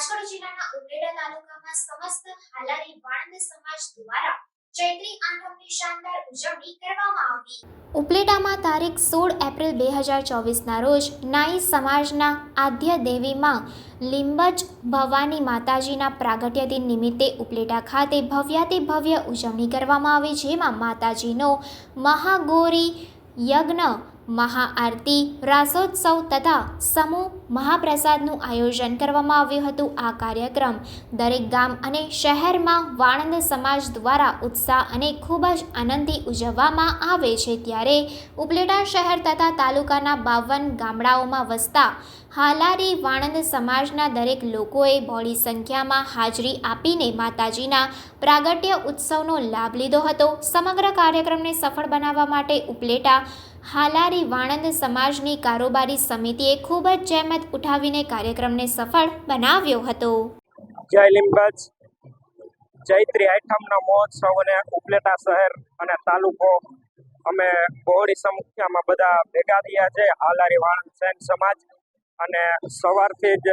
રાજકોટ જિલ્લાના ઉમરેડા તાલુકામાં સમસ્ત હાલારી વાણંદ સમાજ દ્વારા ચૈત્રી આઠમની શાનદાર ઉજવણી કરવામાં આવી. ઉપલેટામાં તારીખ સોળ એપ્રિલ બે હજાર ચોવીસના રોજ નાઈ સમાજના આદ્ય દેવીમાં લીંબજ ભવાની માતાજીના પ્રાગટ્ય દિન નિમિત્તે ઉપલેટા ખાતે ભવ્યાતિ ભવ્ય ઉજવણી કરવામાં આવી, જેમાં માતાજીનો મહાગૌરી યજ્ઞ મહાઆરતી, રાસોત્સવ તથા સમૂહ મહાપ્રસાદનું આયોજન કરવામાં આવ્યું હતું આ કાર્યક્રમ. દરેક ગામ અને શહેરમાં વાણંદ સમાજ દ્વારા ઉત્સાહ અને ખૂબ જ આનંદથી ઉજવવામાં આવે છે ત્યારે ઉપલેટા શહેર તથા તાલુકાના બાવન ગામડાઓમાં વસતા હાલારી વાણંદ સમાજના દરેક લોકોએ બહોળી સંખ્યામાં હાજરી આપીને માતાજીના પ્રાગટ્ય ઉત્સવનો લાભ લીધો હતો. સમગ્ર કાર્યક્રમને સફળ બનાવવા માટે ઉપલેટા હાલારી વાણંદ સમાજની કારોબારી સમિતિએ ખૂબ જ જહેમત ઉઠાવીને કાર્યક્રમને સફળ બનાવ્યો હતો. જય લીંબજ ચૈત્રી આઠમના મહોત્સવને ઉપલેટા શહેર અને તાલુકો. અમે બહોળી સંખ્યામાં બધા ભેગા થયા છે. હાલારી વાણંદ સૈન સમાજ અને સવારથી જ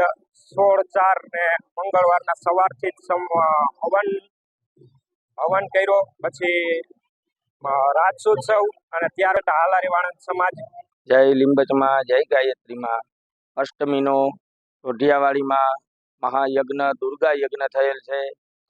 સોળ ચાર ને મંગળવારના સવારથી જ હવન હવન કર્યો. પછી રાજસોત્સવ અને ત્યારે હાલારી વાણંદ સમાજ. જય લીંબચમાં જય ગાયત્રીમાં અષ્ટમીનો ઢોઢિયાવાડીમાં મહાયજ્ઞ દુર્ગા યજ્ઞ થયેલ છે.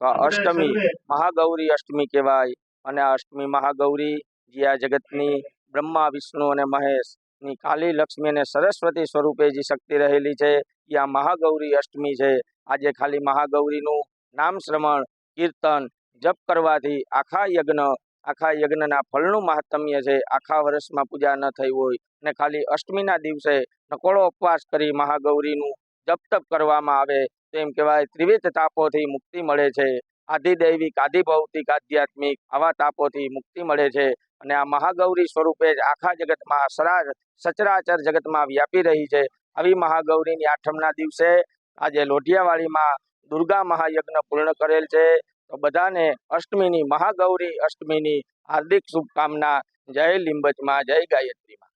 તો અષ્ટમી મહાગૌરી અષ્ટમી કહેવાય. અને આ અષ્ટમી મહાગૌરી જે આ જગતની બ્રહ્મા વિષ્ણુ અને મહેશ ની કાલી લક્ષ્મી અને સરસ્વતી સ્વરૂપે જે શક્તિ રહેલી છે, એ આ મહાગૌરી અષ્ટમી છે. આજે ખાલી મહાગૌરીનું નામ શ્રવણ, કીર્તન, જપ કરવાથી આખા યજ્ઞ, આખા યજ્ઞના ફળનું મહાત્મ્ય છે. આખા વર્ષમાં પૂજા ન થઈ હોય અને ખાલી અષ્ટમીના દિવસે નકોળો ઉપવાસ કરી મહાગૌરીનું જપ તપ કરવામાં આવે તો એમ કહેવાય ત્રિવિધ તાપોથી મુક્તિ મળે છે. આધિદૈવિક આધિભૌતિક આધ્યાત્મિક આવા તાપોથી મુક્તિ મળે છે અને આ મહાગૌરી સ્વરૂપે જ આખા જગતમાં સરા સચરાચર જગતમાં વ્યાપી રહી છે. આવી મહાગૌરીની આઠમના દિવસે આજે લોઢિયાવાડીમાં દુર્ગા મહાયજ્ઞ પૂર્ણ કરેલ છે. તો બધાને અષ્ટમીની મહાગૌરી, અષ્ટમીની હાર્દિક શુભકામના. જય લિંબચમાં, જય ગાયત્રીમાં.